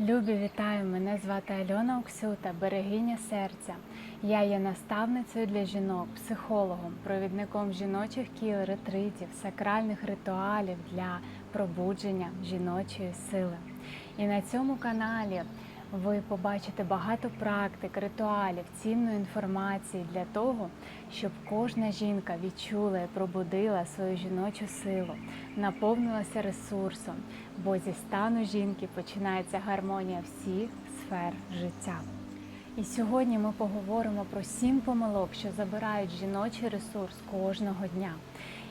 Любі, вітаю! Мене звати Альона Оксюта, берегиня серця. Я є наставницею для жінок, психологом, провідником жіночих кіл, ретритів, сакральних ритуалів для пробудження жіночої сили. І на цьому каналі ви побачите багато практик, ритуалів, цінної інформації для того, щоб кожна жінка відчула і пробудила свою жіночу силу, наповнилася ресурсом, бо зі стану жінки починається гармонія всіх сфер життя. І сьогодні ми поговоримо про сім помилок, що забирають жіночий ресурс кожного дня.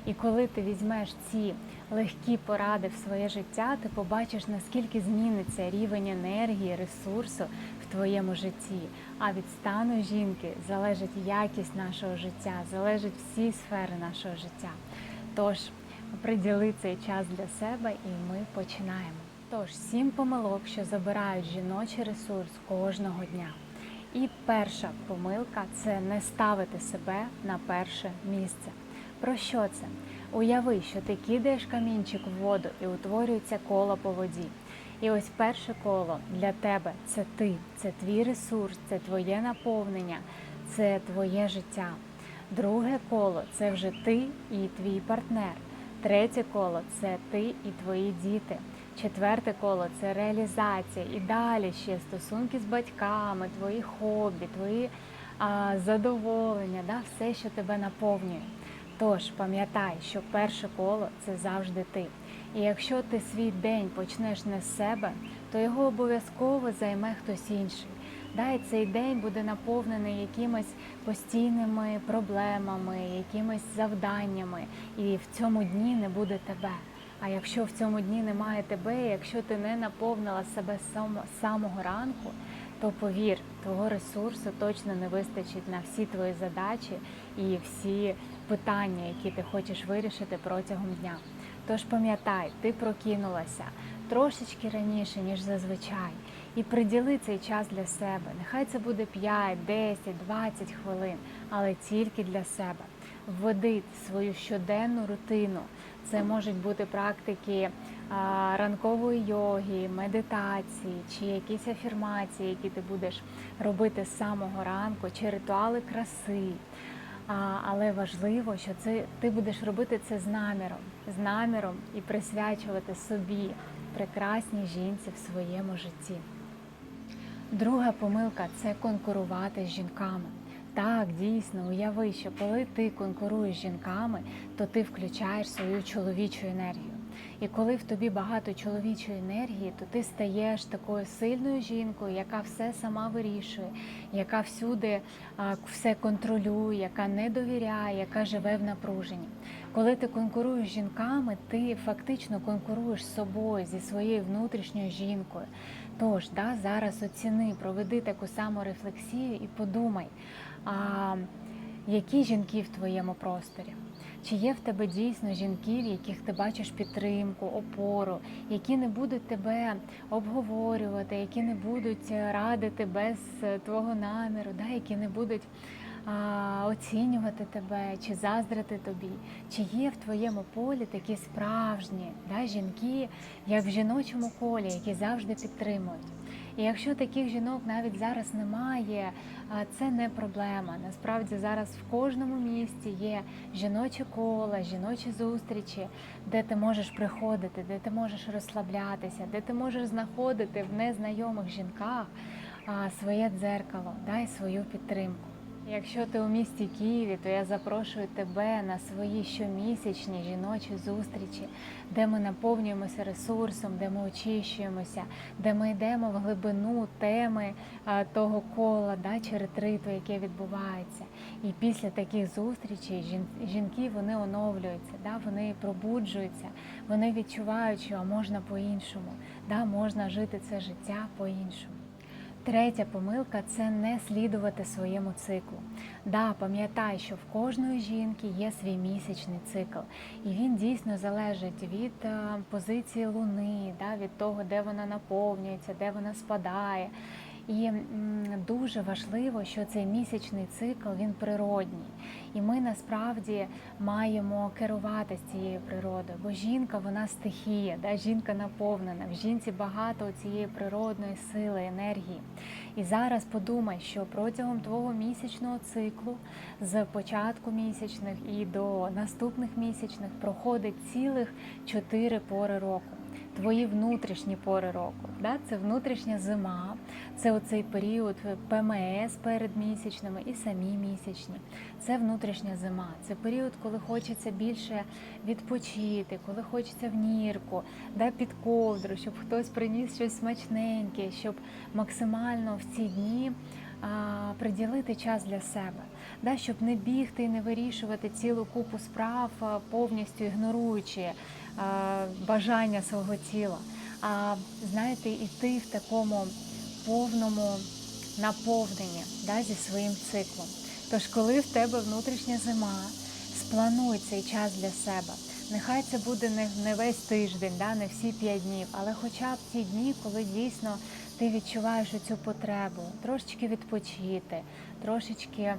І коли ти візьмеш ці легкі поради в своє життя, ти побачиш, наскільки зміниться рівень енергії, ресурсу в твоєму житті. А від стану жінки залежить якість нашого життя, залежать всі сфери нашого життя. Тож приділи цей час для себе і ми починаємо. Тож, сім помилок, що забирають жіночий ресурс кожного дня. І перша помилка це не ставити себе на перше місце. Про що це? Уяви, що ти кидаєш камінчик в воду і утворюється коло по воді. І ось перше коло для тебе це ти, це твій ресурс, це твоє наповнення, це твоє життя. Друге коло це вже ти і твій партнер. Третє коло це ти і твої діти. Четверте коло це реалізація. І далі ще стосунки з батьками, твої хобі, твої а, задоволення, да, все, що тебе наповнює. Тож пам'ятай, що перше коло це завжди ти. І якщо ти свій день почнеш не з себе, то його обов'язково займе хтось інший. Да, і цей день буде наповнений якимись постійними проблемами, якимись завданнями, і в цьому дні не буде тебе. А якщо в цьому дні немає тебе, якщо ти не наповнила себе з самого ранку, то повір, твого ресурсу точно не вистачить на всі твої задачі і всі питання, які ти хочеш вирішити протягом дня. Тож пам'ятай, ти прокинулася трошечки раніше, ніж зазвичай, і приділи цей час для себе. Нехай це буде 5, 10, 20 хвилин, але тільки для себе. Введи свою щоденну рутину. Це можуть бути практики ранкової йоги, медитації, чи якісь афірмації, які ти будеш робити з самого ранку, чи ритуали краси. Але важливо, що це ти будеш робити це з наміром, з наміром і присвячувати собі прекрасній жінці в своєму житті. Друга помилка це конкурувати з жінками. Так, дійсно, уяви, що коли ти конкуруєш з жінками, то ти включаєш свою чоловічу енергію. І коли в тобі багато чоловічої енергії, то ти стаєш такою сильною жінкою, яка все сама вирішує, яка всюди все контролює, яка не довіряє, яка живе в напруженні. Коли ти конкуруєш з жінками, ти фактично конкуруєш з собою, зі своєю внутрішньою жінкою. Тож, да, зараз оціни, проведи таку саму рефлексію і подумай, а, які жінки в твоєму просторі. Чи є в тебе дійсно жінки, в яких ти бачиш підтримку, опору, які не будуть тебе обговорювати, які не будуть радити без твого наміру, да, які не будуть а, оцінювати тебе чи заздрити тобі? Чи є в твоєму полі такі справжні да, жінки, як в жіночому колі, які завжди підтримують? І якщо таких жінок навіть зараз немає, це не проблема. Насправді зараз в кожному місті є жіночі кола, жіночі зустрічі, де ти можеш приходити, де ти можеш розслаблятися, де ти можеш знаходити в незнайомих жінках своє дзеркало, дай свою підтримку. Якщо ти у місті Києві, то я запрошую тебе на свої щомісячні жіночі зустрічі, де ми наповнюємося ресурсом, де ми очищуємося, де ми йдемо в глибину теми того кола да, чи ретриту, яке відбувається. І після таких зустрічей жінки вони оновлюються, да, вони пробуджуються, вони відчувають, що можна по-іншому, да, можна жити це життя по-іншому. Третя помилка це не слідувати своєму циклу. Да, пам'ятай, що в кожної жінки є свій місячний цикл, і він дійсно залежить від позиції луни, да, від того, де вона наповнюється, де вона спадає. І дуже важливо, що цей місячний цикл він природній, і ми насправді маємо керуватися цією природою, бо жінка вона стихія, да? жінка наповнена. В жінці багато цієї природної сили, енергії. І зараз подумай, що протягом твого місячного циклу, з початку місячних і до наступних місячних, проходить цілих чотири пори року. Твої внутрішні пори року. Да? Це внутрішня зима, це оцей період ПМС перед місячними і самі місячні. Це внутрішня зима. Це період, коли хочеться більше відпочити, коли хочеться в нірку, да, під ковдру, щоб хтось приніс щось смачненьке, щоб максимально в ці дні приділити час для себе, да, щоб не бігти і не вирішувати цілу купу справ, повністю ігноруючи бажання свого тіла. А знаєте, іти в такому повному наповненні да, зі своїм циклом. Тож, коли в тебе внутрішня зима, сплануй цей час для себе. Нехай це буде не, не весь тиждень, да, не всі п'ять днів, але хоча б ті дні, коли дійсно ти відчуваєш цю потребу, трошечки відпочити, трошечки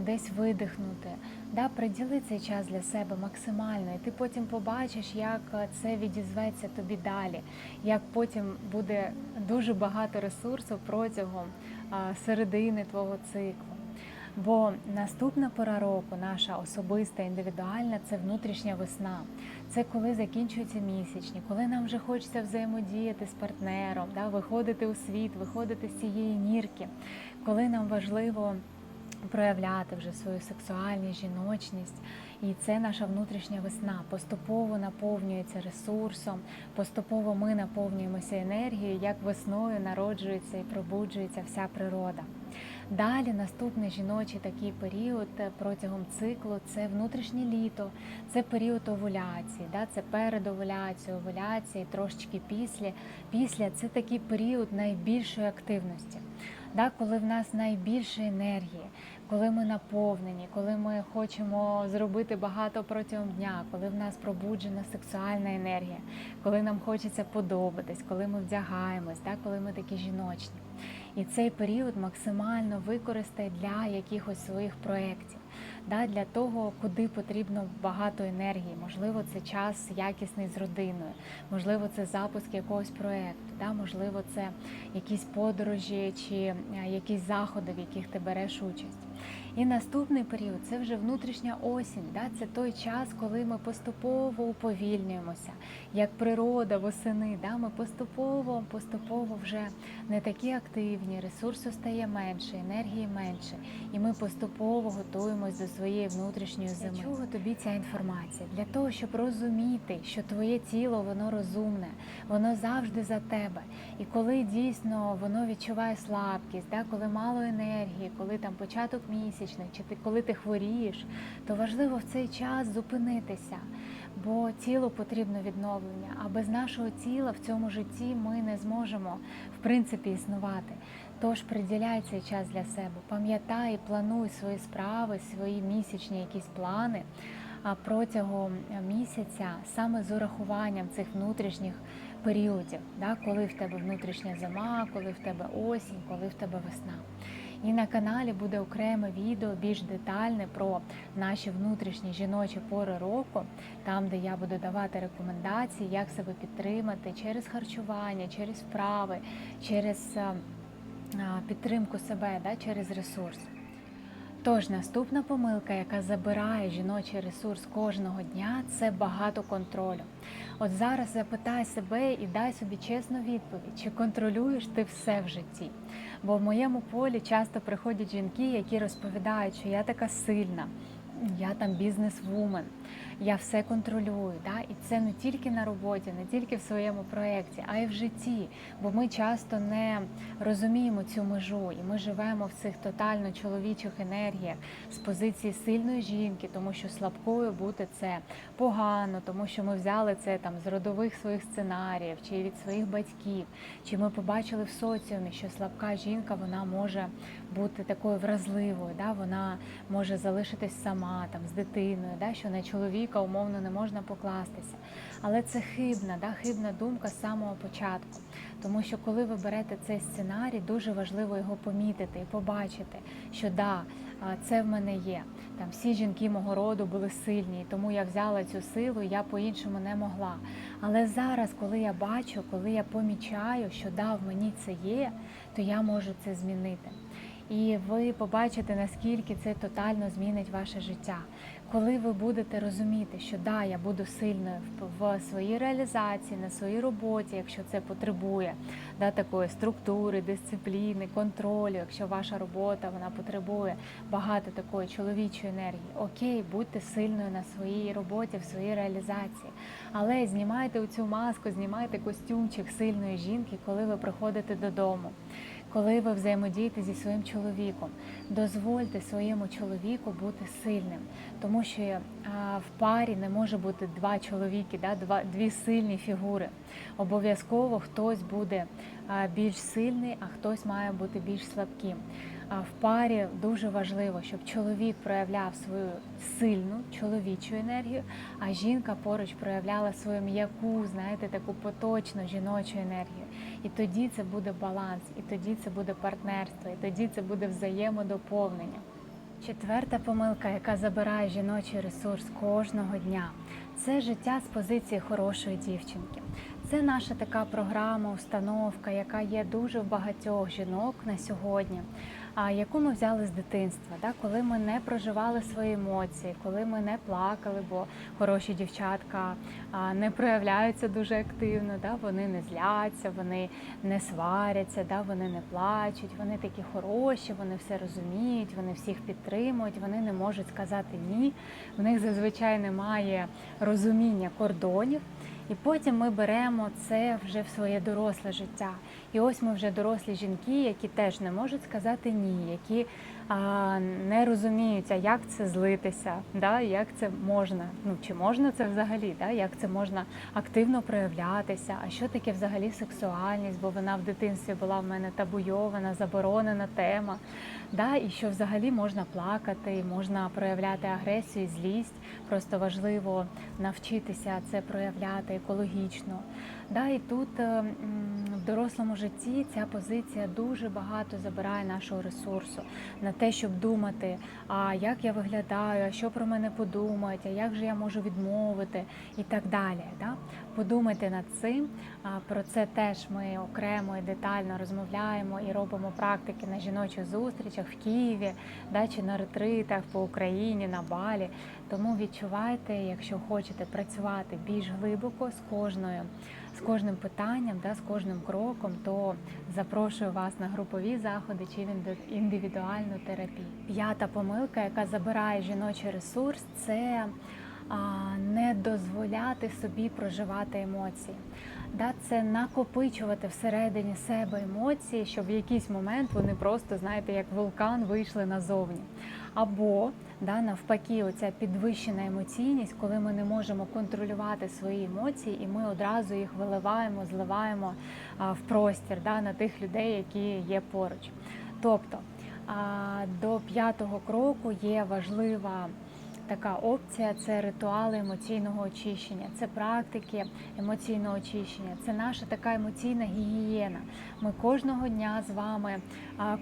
десь видихнути. Да, приділи цей час для себе максимально, і ти потім побачиш, як це відізветься тобі далі, як потім буде дуже багато ресурсу протягом середини твого циклу. Бо наступна пора року, наша особиста, індивідуальна, це внутрішня весна. Це коли закінчуються місячні, коли нам вже хочеться взаємодіяти з партнером, да, виходити у світ, виходити з цієї нірки, коли нам важливо проявляти вже свою сексуальність, жіночність. І це наша внутрішня весна. Поступово наповнюється ресурсом, поступово ми наповнюємося енергією, як весною народжується і пробуджується вся природа. Далі наступний жіночий такий період е, протягом циклу це внутрішнє літо, це період овуляції, да, це перед овуляцією, овуляція і трошечки після. Після це такий період найбільшої активності, да, коли в нас найбільше енергії, коли ми наповнені, коли ми хочемо зробити багато протягом дня, коли в нас пробуджена сексуальна енергія, коли нам хочеться подобатись, коли ми вдягаємось, коли ми такі жіночні. І цей період максимально використай для якихось своїх проєктів, да, для того, куди потрібно багато енергії. Можливо, це час якісний з родиною, можливо, це запуск якогось проєкту, да, можливо, це якісь подорожі чи е, якісь заходи, в яких ти береш участь. І наступний період це вже внутрішня осінь. Да? Це той час, коли ми поступово уповільнюємося, як природа восени. Да? Ми поступово, поступово вже не такі активні, ресурсу стає менше, енергії менше, і ми поступово готуємось до своєї внутрішньої зими. Для чого тобі ця інформація? Для того, щоб розуміти, що твоє тіло воно розумне, воно завжди за тебе. І коли дійсно воно відчуває слабкість, да? коли мало енергії, коли там початок місячних, чи ти коли ти хворієш, то важливо в цей час зупинитися, бо тілу потрібно відновлення. А без нашого тіла в цьому житті ми не зможемо в принципі існувати. Тож приділяй цей час для себе, пам'ятай, плануй свої справи, свої місячні якісь плани. А протягом місяця саме з урахуванням цих внутрішніх періодів, да, коли в тебе внутрішня зима, коли в тебе осінь, коли в тебе весна. І на каналі буде окреме відео більш детальне про наші внутрішні жіночі пори року, там, де я буду давати рекомендації, як себе підтримати через харчування, через вправи, через а, підтримку себе, да, через ресурс. Тож наступна помилка, яка забирає жіночий ресурс кожного дня, це багато контролю. От зараз запитай себе і дай собі чесну відповідь, чи контролюєш ти все в житті. Бо в моєму полі часто приходять жінки, які розповідають, що я така сильна, я там бізнес-вумен, я все контролюю. Да? І це не тільки на роботі, не тільки в своєму проєкті, а й в житті. Бо ми часто не розуміємо цю межу, і ми живемо в цих тотально чоловічих енергіях з позиції сильної жінки, тому що слабкою бути це погано, тому що ми взяли це там з родових своїх сценаріїв чи від своїх батьків, чи ми побачили в соціумі, що слабка жінка вона може бути такою вразливою, да? вона може залишитись сама там з дитиною, да? що на чоловіка умовно не можна покластися. Але це хибна, да? хибна думка з самого початку. Тому що коли ви берете цей сценарій, дуже важливо його помітити і побачити, що да, це в мене є. Там всі жінки мого роду були сильні, і тому я взяла цю силу, і я по-іншому не могла. Але зараз, коли я бачу, коли я помічаю, що да, в мені це є, то я можу це змінити. І ви побачите, наскільки це тотально змінить ваше життя. Коли ви будете розуміти, що да, я буду сильною в, своїй реалізації, на своїй роботі, якщо це потребує да, такої структури, дисципліни, контролю, якщо ваша робота вона потребує багато такої чоловічої енергії, окей, будьте сильною на своїй роботі, в своїй реалізації. Але знімайте цю маску, знімайте костюмчик сильної жінки, коли ви приходите додому коли ви взаємодієте зі своїм чоловіком, дозвольте своєму чоловіку бути сильним, тому що в парі не може бути два чоловіки, да, два, дві сильні фігури. Обов'язково хтось буде більш сильний, а хтось має бути більш слабким. В парі дуже важливо, щоб чоловік проявляв свою сильну чоловічу енергію, а жінка поруч проявляла свою м'яку, знаєте, таку поточну жіночу енергію. І тоді це буде баланс, і тоді це буде партнерство, і тоді це буде взаємодоповнення. Четверта помилка, яка забирає жіночий ресурс кожного дня, це життя з позиції хорошої дівчинки. Це наша така програма, установка, яка є дуже в багатьох жінок на сьогодні, яку ми взяли з дитинства, да? коли ми не проживали свої емоції, коли ми не плакали, бо хороші дівчатка не проявляються дуже активно, да? вони не зляться, вони не сваряться, да? вони не плачуть, вони такі хороші, вони все розуміють, вони всіх підтримують, вони не можуть сказати ні. В них зазвичай немає розуміння кордонів. І потім ми беремо це вже в своє доросле життя. І ось ми вже дорослі жінки, які теж не можуть сказати ні, які не розуміють, а як це злитися, да, як це можна, ну чи можна це взагалі, да, як це можна активно проявлятися, а що таке взагалі сексуальність, бо вона в дитинстві була в мене табуйована, заборонена тема. Да, і що взагалі можна плакати, можна проявляти агресію, злість. Просто важливо навчитися це проявляти екологічно. Да, і тут е, м, в дорослому житті ця позиція дуже багато забирає нашого ресурсу на те, щоб думати, а як я виглядаю, а що про мене подумають, а як же я можу відмовити і так далі. Да? Подумайте над цим. Про це теж ми окремо і детально розмовляємо і робимо практики на жіночих зустрічах в Києві, да, чи на ретритах по Україні, на Балі. Тому відчувайте, якщо хочете працювати більш глибоко з кожною, з кожним питанням, да, з кожним кроком, то запрошую вас на групові заходи чи індивідуальну терапію. П'ята помилка, яка забирає жіночий ресурс, це не дозволяти собі проживати емоції. Да, це накопичувати всередині себе емоції, щоб в якийсь момент вони просто, знаєте, як вулкан вийшли назовні. Або да, навпаки, оця підвищена емоційність, коли ми не можемо контролювати свої емоції, і ми одразу їх виливаємо, зливаємо в простір да, на тих людей, які є поруч. Тобто до п'ятого кроку є важлива така опція це ритуали емоційного очищення, це практики емоційного очищення, це наша така емоційна гігієна. Ми кожного дня з вами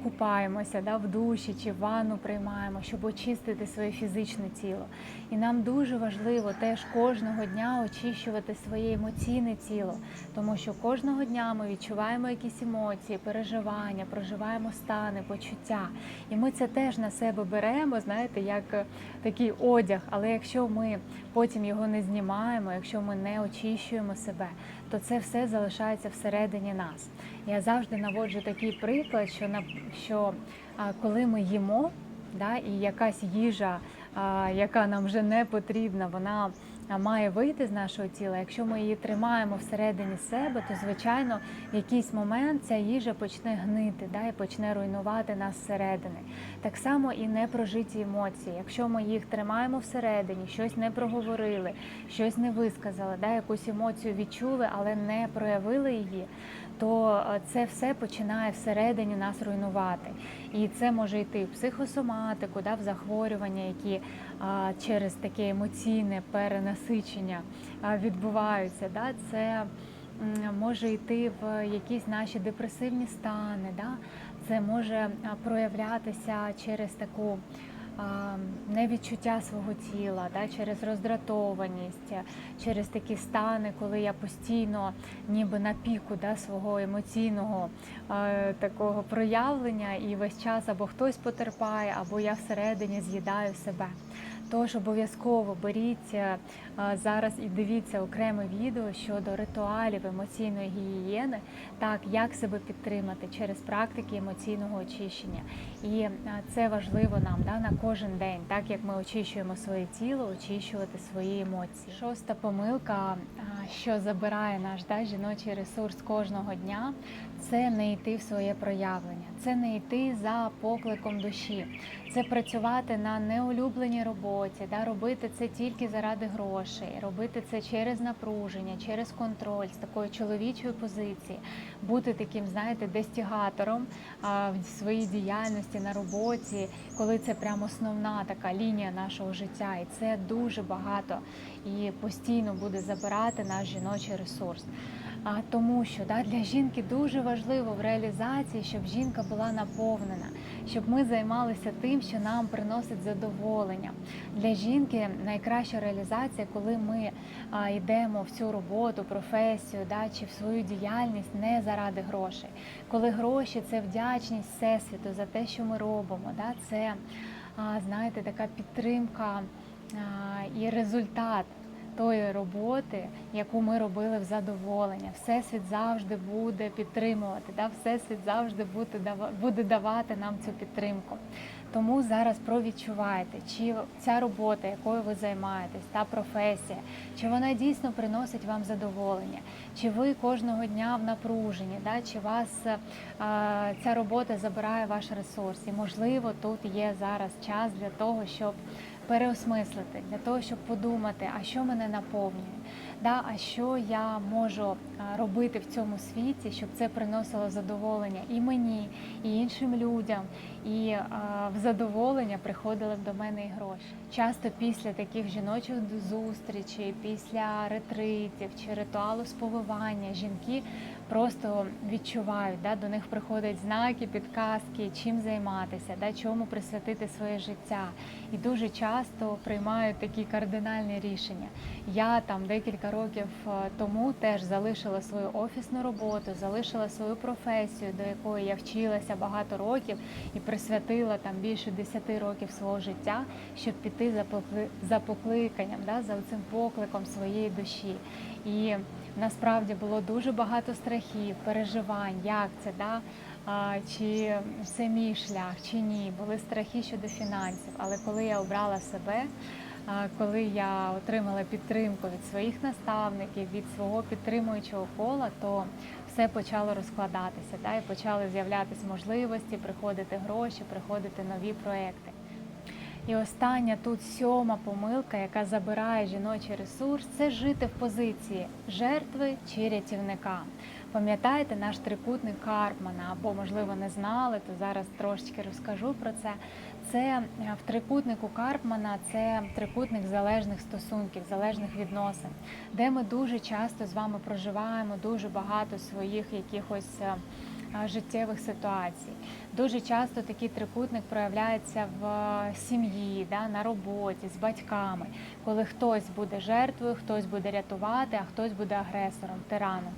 купаємося да, в душі чи в ванну приймаємо, щоб очистити своє фізичне тіло. І нам дуже важливо теж кожного дня очищувати своє емоційне тіло, тому що кожного дня ми відчуваємо якісь емоції, переживання, проживаємо стани, почуття. І ми це теж на себе беремо, знаєте, як такий одяг. Але якщо ми потім його не знімаємо, якщо ми не очищуємо себе, то це все залишається всередині нас. Я завжди наводжу такий приклад, що на що коли ми їмо, да, і якась їжа, яка нам вже не потрібна, вона має вийти з нашого тіла. Якщо ми її тримаємо всередині себе, то звичайно в якийсь момент ця їжа почне гнити, да, і почне руйнувати нас зсередини. Так само і непрожиті емоції. Якщо ми їх тримаємо всередині, щось не проговорили, щось не висказали, да, якусь емоцію відчули, але не проявили її, то е, це все починає всередині нас руйнувати. І це може йти в психосоматику, да, в захворювання, які а, через таке емоційне перенасичення а, відбуваються. Да, це може йти в якісь наші депресивні стани. Да? Це може проявлятися через таку невідчуття свого тіла, да? через роздратованість, через такі стани, коли я постійно ніби на піку да, свого емоційного е, такого проявлення, і весь час або хтось потерпає, або я всередині з'їдаю себе. Тож обов'язково беріть е, зараз і дивіться окреме відео щодо ритуалів емоційної гігієни, так як себе підтримати через практики емоційного очищення. І це важливо нам да, на кожен день, так як ми очищуємо своє тіло, очищувати свої емоції. Шоста помилка, що забирає наш да, жіночий ресурс кожного дня, це не йти в своє проявлення, це не йти за покликом душі, це працювати на неулюбленій роботі, да, робити це тільки заради грошей, робити це через напруження, через контроль з такої чоловічої позиції, бути таким, знаєте, дестігатором а, в своїй діяльності на роботі, коли це прямо основна така лінія нашого життя, і це дуже багато і постійно буде забирати наш жіночий ресурс. Тому, що да, для жінки дуже важливо в реалізації, щоб жінка була наповнена, щоб ми займалися тим, що нам приносить задоволення. Для жінки найкраща реалізація, коли ми йдемо в цю роботу, професію, да, чи в свою діяльність не заради грошей. Коли гроші це вдячність всесвіту за те, що ми робимо. Да, це знаєте, така підтримка і результат тої роботи, яку ми робили в задоволення. Всесвіт завжди буде підтримувати, да? Всесвіт завжди буде, буде давати нам цю підтримку. Тому зараз провідчувайте, чи ця робота, якою ви займаєтесь, та професія, чи вона дійсно приносить вам задоволення, чи ви кожного дня в напруженні, да? чи вас е, ця робота забирає ваш ресурс. І можливо, тут є зараз час для того, щоб переосмислити, для того, щоб подумати, а що мене наповнює, да, а що я можу робити в цьому світі, щоб це приносило задоволення і мені, і іншим людям, і а, в задоволення приходили до мене і гроші. Часто після таких жіночих зустрічей, після ретритів чи ритуалу сповивання жінки просто відчувають, да, до них приходять знаки, підказки, чим займатися, да, чому присвятити своє життя. І дуже часто приймають такі кардинальні рішення. Я там декілька років е, тому теж залишила свою офісну роботу, залишила свою професію, до якої я вчилася багато років і присвятила там більше 10 років свого життя, щоб піти за за покликанням, да, за цим покликом своєї душі. І насправді було дуже багато страхів, переживань, як це, да? чи це мій шлях, чи ні. Були страхи щодо фінансів. Але коли я обрала себе, коли я отримала підтримку від своїх наставників, від свого підтримуючого кола, то все почало розкладатися, да? і почали з'являтися можливості, приходити гроші, приходити нові проекти. І остання тут сьома помилка, яка забирає жіночий ресурс, це жити в позиції жертви чи рятівника. Пам'ятаєте наш трикутник Карпмана, або, можливо, не знали, то зараз трошечки розкажу про це. Це е, в трикутнику Карпмана це трикутник залежних стосунків, залежних відносин, де ми дуже часто з вами проживаємо дуже багато своїх якихось. е, життєвих ситуацій. Дуже часто такий трикутник проявляється в е, сім'ї, да, на роботі, з батьками, коли хтось буде жертвою, хтось буде рятувати, а хтось буде агресором, тираном.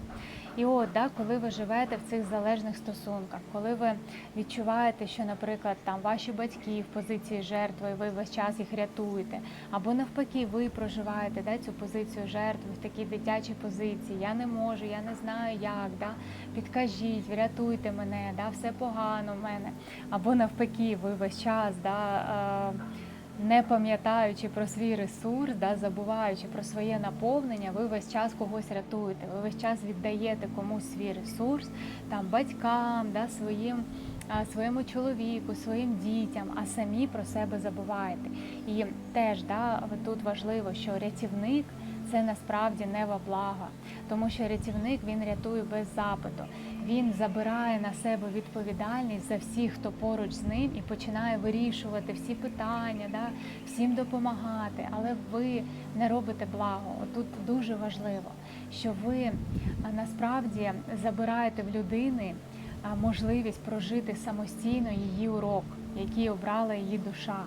І от, да, коли ви живете в цих залежних стосунках, коли ви відчуваєте, що, наприклад, там ваші батьки в позиції жертви, і ви весь час їх рятуєте, або навпаки, ви проживаєте да, цю позицію жертви в такій дитячій позиції. Я не можу, я не знаю як. Да? Підкажіть, врятуйте мене, да, все погано в мене. Або навпаки, ви весь час. Да, е, не пам'ятаючи про свій ресурс, да, забуваючи про своє наповнення, ви весь час когось рятуєте, ви весь час віддаєте комусь свій ресурс, там батькам, да, своїм, своєму чоловіку, своїм дітям, а самі про себе забуваєте. І теж да, тут важливо, що рятівник. Це насправді не во благо, тому що рятівник він рятує без запиту. Він забирає на себе відповідальність за всіх, хто поруч з ним, і починає вирішувати всі питання, да, всім допомагати. Але ви не робите благо. Тут дуже важливо, що ви насправді забираєте в людини можливість прожити самостійно її урок, який обрала її душа.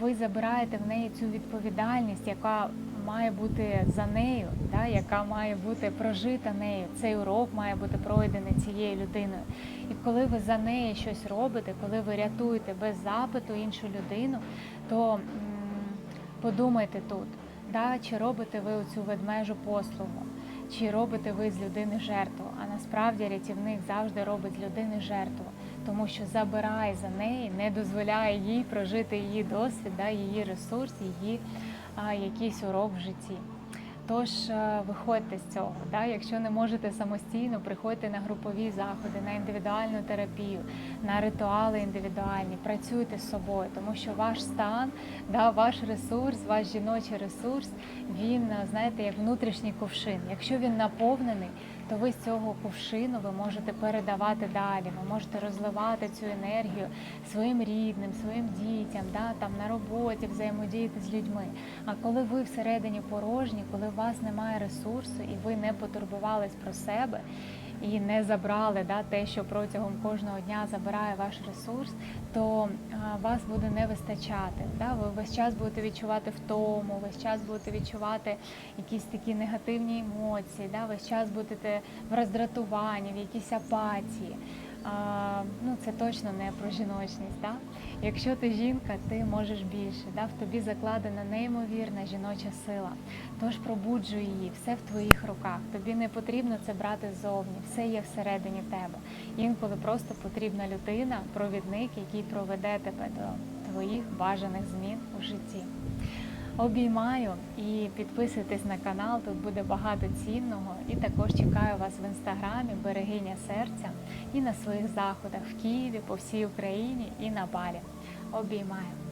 Ви забираєте в неї цю відповідальність, яка має бути за нею, да, яка має бути прожита нею. Цей урок має бути пройдений цією людиною. І коли ви за неї щось робите, коли ви рятуєте без запиту іншу людину, то м, подумайте тут, да, чи робите ви цю ведмежу послугу, чи робите ви з людини жертву. А насправді рятівник завжди робить з людини жертву, тому що забирає за неї, не дозволяє їй прожити її досвід, да, її ресурс, її а, якийсь урок в житті. Тож е, виходьте з цього. Да? Якщо не можете самостійно, приходьте на групові заходи, на індивідуальну терапію, на ритуали індивідуальні, працюйте з собою, тому що ваш стан, да, ваш ресурс, ваш жіночий ресурс, він е, знаєте, як внутрішній ковшин. Якщо він наповнений, то ви з цього кувшину ви можете передавати далі. Ви можете розливати цю енергію своїм рідним, своїм дітям, да, там на роботі, взаємодіяти з людьми. А коли ви всередині порожні, коли у вас немає ресурсу і ви не потурбувались про себе і не забрали да, те, що протягом кожного дня забирає ваш ресурс, то вас буде не вистачати. Да? Ви весь час будете відчувати втому, весь час будете відчувати якісь такі негативні емоції, да? весь час будете в роздратуванні, в якійсь апатії. Ну, це точно не про жіночність. Да? Якщо ти жінка, ти можеш більше. Да? В тобі закладена неймовірна жіноча сила. Тож пробуджуй її, все в твоїх руках. Тобі не потрібно це брати ззовні, все є всередині тебе. Інколи просто потрібна людина, провідник, який проведе тебе до твоїх бажаних змін у житті. Обіймаю і підписуйтесь на канал, тут буде багато цінного. І також чекаю вас в інстаграмі Берегиня серця і на своїх заходах в Києві, по всій Україні і на Балі. Обіймаю.